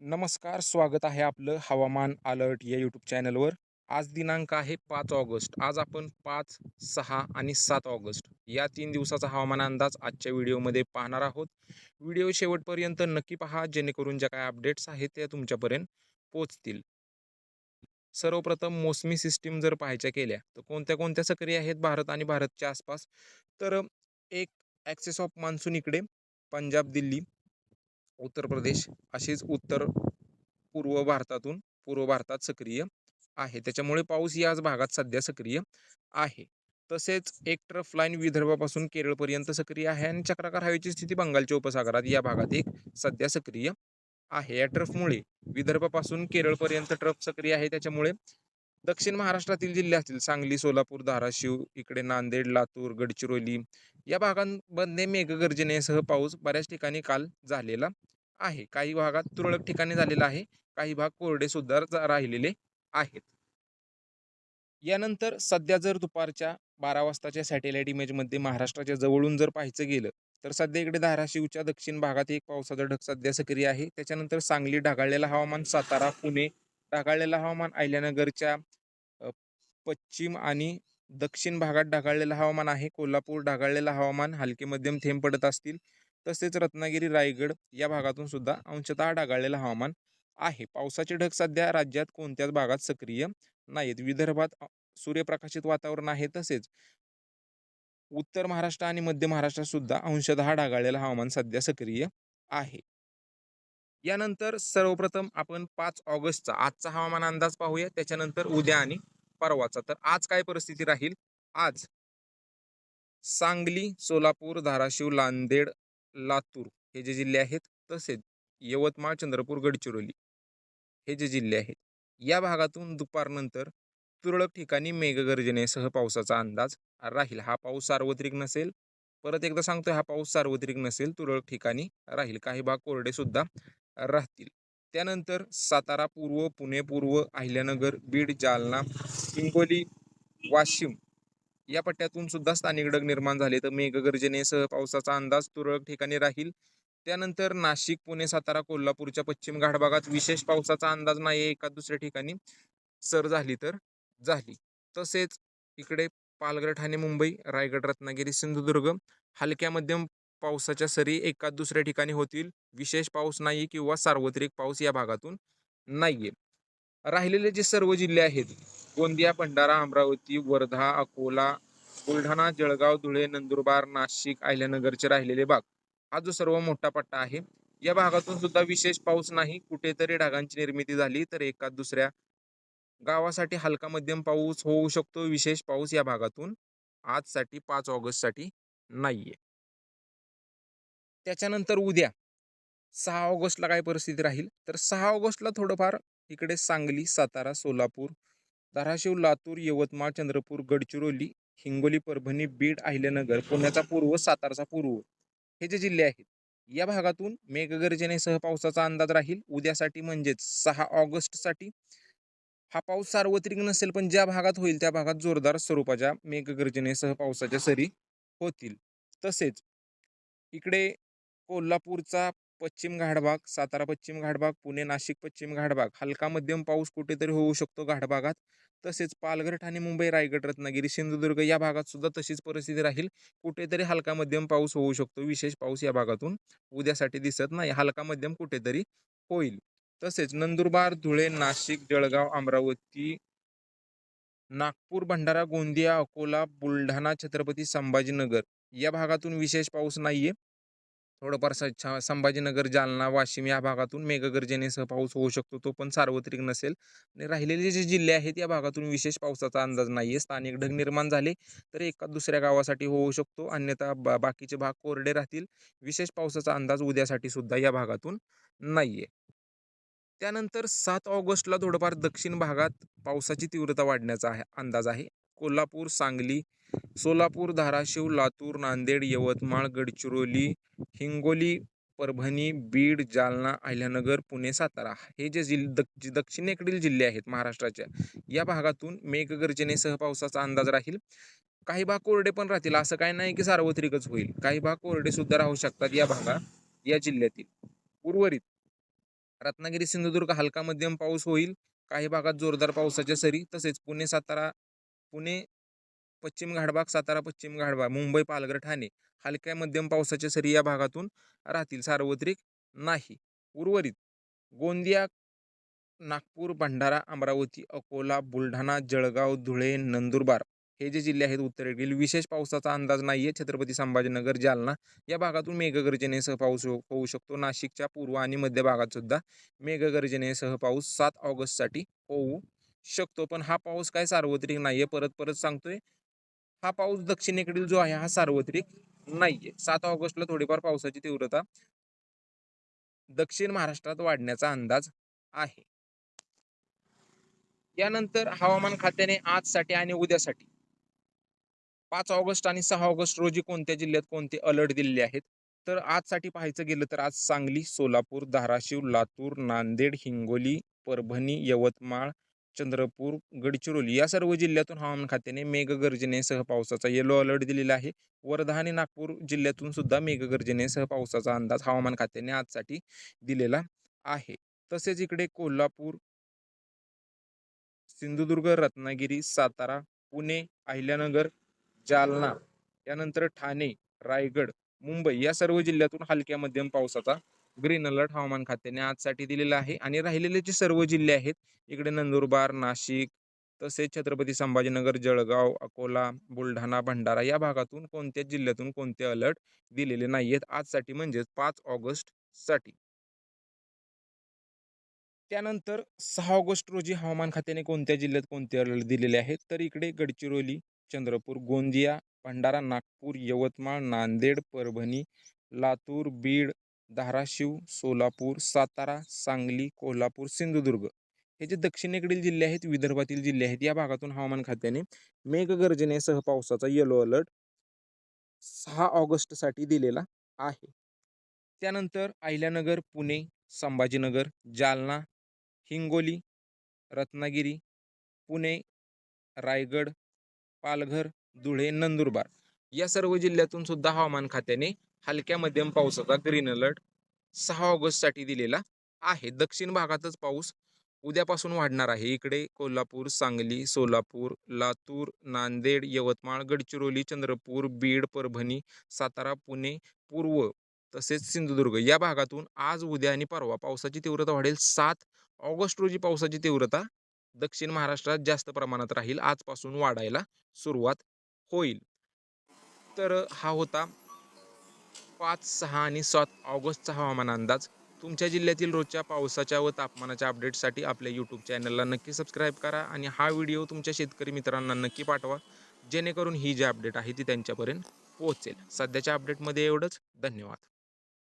नमस्कार स्वागत आहे आपलं हवामान अलर्ट या यूट्यूब चॅनलवर. आज दिनांक आहे पाच ऑगस्ट. आज आपण पाच सहा आणि सात ऑगस्ट. या तीन दिवसाचा हवामान अंदाज आजच्या व्हिडिओमध्ये पाहणार आहोत. व्हिडिओ शेवटपर्यंत नक्की पहा जेणेकरून ज्या काय अपडेट्स आहेत त्या तुमच्यापर्यंत पोचतील सर्वप्रथम मोसमी सिस्टीम जर पाहायच्या केल्या तर कोणत्या कोणत्या सक्रिय आहेत भारत आणि भारतच्या आसपास? तर एक ॲक्सेस ऑफ मान्सून इकडे पंजाब दिल्ली उत्तर प्रदेश अशीच उत्तर पूर्व भारतातून पूर्व भारतात सक्रिय आहे. त्याच्यामुळे पाऊस याच भागात सध्या सक्रिय आहे. तसेच एक ट्रफ लाईन विदर्भापासून केरळपर्यंत सक्रिय आहे आणि चक्राकार हवेची स्थिती बंगालच्या उपसागरात या भागात एक सध्या सक्रिय आहे. या ट्रफमुळे विदर्भापासून केरळपर्यंत ट्रफ सक्रिय आहे. त्याच्यामुळे दक्षिण महाराष्ट्रातील जिल्हे असतील सांगली सोलापूर धाराशिव इकडे नांदेड लातूर गडचिरोली या भागांमध्ये मेघगर्जनेसह पाऊस बऱ्याच ठिकाणी काल झालेला आहे. काही भागात तुरळक ठिकाणी झालेला आहे. काही भाग कोरडे सुद्धा राहिलेले आहेत. यानंतर सध्या जर दुपारच्या बारा वाजताच्या सॅटेलाइट इमेजमध्ये महाराष्ट्राच्या जवळून जर पाहायचं गेलं तर सध्या इकडे धाराशिवच्या दक्षिण भागात एक पावसाचा ढग सध्या सक्रिय आहे. त्याच्यानंतर सांगली ढगाळलेलं हवामान सातारा पुणे ढगाळलेलं हवामान अहिल्यानगरच्या पश्चिम आणि दक्षिण भागात ढगाळलेलं हवामान आहे. कोल्हापूर ढगाळलेलं हवामान हलके मध्यम थेंब पडत असतील. तसेच रत्नागिरी रायगड या भागातून सुद्धा अंशतः ढगाळलेलं हवामान आहे. पावसाचे ढग सध्या राज्यात कोणत्याच भागात सक्रिय नाहीत. विदर्भात सूर्यप्रकाशित वातावरण आहे तसेच उत्तर महाराष्ट्र आणि मध्य महाराष्ट्रात सुद्धा अंशतः ढगाळलेलं हवामान सध्या सक्रिय आहे. यानंतर सर्वप्रथम आपण पाच ऑगस्टचा आजचा हवामान अंदाज पाहूया. त्याच्यानंतर उद्या आणि परवाचा. तर आज काय परिस्थिती राहील? आज सांगली सोलापूर धाराशिव लांदेड लातूर हे जे जिल्हे आहेत तसेच यवतमाळ चंद्रपूर गडचिरोली हे जे जिल्हे आहेत या भागातून दुपारनंतर तुरळक ठिकाणी मेघगर्जनेसह पावसाचा अंदाज राहील. हा पाऊस सार्वत्रिक नसेल परत एकदा सांगतोय हा पाऊस सार्वत्रिक नसेल तुरळक ठिकाणी राहील. काही भाग कोरडे सुद्धा राहतील. त्यानंतर सातारा पूर्व पुणे पूर्व अहिल्यानगर बीड जालना हिंगोली वाशिम या पट्ट्यातून सुद्धा स्थानिक ढग निर्माण झाले. तर मेघगर्जनेसह पावसाचा अंदाज तुरळक ठिकाणी राहील. त्यानंतर नाशिक पुणे सातारा कोल्हापूरच्या पश्चिम घाट भागात विशेष पावसाचा अंदाज नाही एका दुसऱ्या ठिकाणी सर झाली तर झाली. तसेच इकडे पालघर ठाणे मुंबई रायगड रत्नागिरी सिंधुदुर्ग हलक्या मध्यम पावसाच्या सरी एका दुसऱ्या ठिकाणी होतील. विशेष पाऊस नाही किंवा सार्वत्रिक पाऊस या भागातून नाहीये. राहिलेले जे सर्व जिल्हे आहेत गोंदिया भंडारा अमरावती वर्धा अकोला बुलढाणा जळगाव धुळे नंदुरबार नाशिक अहिल्यानगरचे राहिलेले भाग. हा जो सर्व मोठा पट्टा आहे या भागातून सुद्धा विशेष पाऊस नाही. कुठेतरी ढगांची निर्मिती झाली तर एका दुसऱ्या गावासाठी हलका मध्यम पाऊस होऊ शकतो. विशेष पाऊस या भागातून आजसाठी पाच ऑगस्टसाठी नाहीये. त्याच्यानंतर उद्या सहा ऑगस्टला काय परिस्थिती राहील? तर सहा ऑगस्टला थोडंफार इकडे सांगली सातारा सोलापूर धाराशिव लातूर यवतमाळ चंद्रपूर गडचिरोली हिंगोली परभणी बीड अहिल्यानगर पुण्याचा पूर्व सातारचा पूर्व हे जे जिल्हे आहेत या भागातून मेघगर्जनेसह पावसाचा अंदाज राहील. उद्यासाठी म्हणजेच सहा ऑगस्टसाठी. हा पाऊस सार्वत्रिक नसेल पण ज्या भागात होईल त्या भागात जोरदार स्वरूपाच्या मेघगर्जनेसह पावसाच्या सरी होतील. तसेच इकडे कोल्हापूरचा पश्चिम घाटभाग सातारा पश्चिम घाटभाग पुणे नाशिक पश्चिम घाटभाग हलका मध्यम पाऊस कुठेतरी होऊ शकतो घाटभागात तसेच पालघर ठाणे मुंबई रायगड रत्नागिरी सिंधुदुर्ग या भागात सुद्धा तशीच परिस्थिती राहील. कुठेतरी हलका मध्यम पाऊस होऊ शकतो. विशेष पाऊस या भागातून उद्यासाठी दिसत नाही. हलका मध्यम कुठेतरी होईल. तसेच नंदुरबार धुळे नाशिक जळगाव अमरावती नागपूर भंडारा गोंदिया अकोला बुलढाणा छत्रपती संभाजीनगर या भागातून विशेष पाऊस नाहीये. थोडंफार संभाजीनगर जालना वाशिम या भागातून मेघगर्जनेसह पाऊस होऊ शकतो तो पण सार्वत्रिक नसेल. आणि राहिलेले जे जिल्हे आहेत या भागातून विशेष पावसाचा अंदाज नाही आहे स्थानिक ढग निर्माण झाले तर एका दुसऱ्या गावासाठी होऊ शकतो. अन्यथा बा बाकीचे भाग कोरडे राहतील. विशेष पावसाचा अंदाज उद्यासाठी सुद्धा या भागातून नाही आहे त्यानंतर सात ऑगस्टला थोडंफार दक्षिण भागात पावसाची तीव्रता वाढण्याचा आहे अंदाज आहे. कोल्हापूर सांगली सोलापूर धाराशिव लातूर नांदेड यवतमाळ गडचिरोली हिंगोली परभणी बीड जालना अहिल्यानगर पुणे सातारा हे जे जिल दक्ष दक्षिणेकडील जिल्हे आहेत महाराष्ट्राच्या या भागातून मेघगर्जनेसह पावसाचा अंदाज राहील. काही भाग कोरडे पण राहतील असं काही नाही की सार्वत्रिकच होईल. काही भाग कोरडे सुद्धा राहू शकतात या भागात या जिल्ह्यातील. उर्वरित रत्नागिरी सिंधुदुर्ग हलका मध्यम पाऊस होईल. काही भागात जोरदार पावसाच्या सरी तसेच पुणे सातारा पुणे पश्चिम घाटभाग सातारा पश्चिम घाटभाग मुंबई पालघर ठाणे हलक्या मध्यम पावसाच्या सरी या भागातून राहतील सार्वत्रिक नाही. उर्वरित गोंदिया नागपूर भंडारा अमरावती अकोला बुलढाणा जळगाव धुळे नंदुरबार हे जे जिल्हे आहेत उत्तरेकडील विशेष पावसाचा अंदाज नाही आहे छत्रपती संभाजीनगर जालना या भागातून मेघगर्जनेसह पाऊस हो- होऊ शकतो. नाशिकच्या पूर्व आणि मध्य भागात सुद्धा मेघगर्जनेसह पाऊस सात ऑगस्टसाठी होऊ शकतो. पण हा पाऊस काय सार्वत्रिक नाही आहे परत परत सांगतोय. हा पाऊस दक्षिणेकडील जो आहे हा सार्वत्रिक नाहीये. सात ऑगस्टला थोडीफार पावसाची तीव्रता दक्षिण महाराष्ट्रात वाढण्याचा अंदाज आहे. यानंतर हवामान खात्याने आजसाठी आणि उद्यासाठी पाच ऑगस्ट आणि सहा ऑगस्ट रोजी कोणत्या जिल्ह्यात कोणते अलर्ट दिलेले आहेत? तर आजसाठी पाहायचं गेलं तर आज सांगली सोलापूर धाराशिव लातूर नांदेड हिंगोली परभणी यवतमाळ चंद्रपूर गडचिरोली या सर्व जिल्ह्यातून हवामान खात्याने मेघगर्जनेसह पावसाचा येलो अलर्ट दिलेला आहे. वर्धा आणि नागपूर जिल्ह्यातून सुद्धा मेघगर्जनेसह पावसाचा अंदाज हवामान खात्याने आजसाठी दिलेला आहे. तसेच इकडे कोल्हापूर सिंधुदुर्ग रत्नागिरी सातारा पुणे अहिल्यानगर जालना यानंतर ठाणे रायगड मुंबई या सर्व जिल्ह्यातून हलक्या मध्यम पावसाचा ग्रीन अलर्ट हवामान खात्याने आजसाठी दिलेला आहे आणि राहिलेले जे सर्व जिल्हे आहेत इकडे नंदुरबार नाशिक तसेच छत्रपती संभाजीनगर जळगाव अकोला बुलढाणा भंडारा या भागातून कोणत्याच जिल्ह्यातून कोणते अलर्ट दिलेले नाही आहेत आजसाठी म्हणजेच पाच ऑगस्टसाठी. त्यानंतर सहा ऑगस्ट रोजी हवामान खात्याने कोणत्या जिल्ह्यात कोणते अलर्ट दिलेले आहेत? तर इकडे गडचिरोली चंद्रपूर गोंदिया भंडारा नागपूर यवतमाळ नांदेड परभणी लातूर बीड धाराशिव सोलापूर सातारा सांगली कोल्हापूर सिंधुदुर्ग. हे जे दक्षिणेकडील जिल्हे आहेत विदर्भातील जिल्हे आहेत या भागातून हवामान खात्याने मेघगर्जनेसह पावसाचा येलो अलर्ट सहा ऑगस्टसाठी दिलेला आहे. त्यानंतर अहिल्यानगर पुणे संभाजीनगर जालना हिंगोली रत्नागिरी पुणे रायगड पालघर धुळे नंदुरबार या सर्व जिल्ह्यातून सुद्धा हवामान खात्याने हलक्या मध्यम पावसाचा ग्रीन अलर्ट सहा ऑगस्टसाठी दिलेला आहे. दक्षिण भागातच पाऊस उद्यापासून वाढणार आहे. इकडे कोल्हापूर सांगली सोलापूर लातूर नांदेड यवतमाळ गडचिरोली चंद्रपूर बीड परभणी सातारा पुणे पूर्व तसेच सिंधुदुर्ग या भागातून आज उद्या आणि परवा पावसाची तीव्रता वाढेल. सात ऑगस्ट रोजी पावसाची तीव्रता दक्षिण महाराष्ट्रात जास्त प्रमाणात राहील. आजपासून वाढायला सुरुवात होईल. तर हा होता पाच सहा आणि सात ऑगस्टचा हवामान अंदाज. तुमच्या जिल्ह्यातील रोजच्या पावसाच्या व तापमानाच्या अपडेटसाठी आपल्या यूट्यूब चॅनलला नक्की सबस्क्राईब करा आणि हा व्हिडिओ तुमच्या शेतकरी मित्रांना नक्की पाठवा जेणेकरून ही जी अपडेट आहे ती त्यांच्यापर्यंत पोहोचेल. सध्याच्या अपडेटमध्ये एवढंच. धन्यवाद.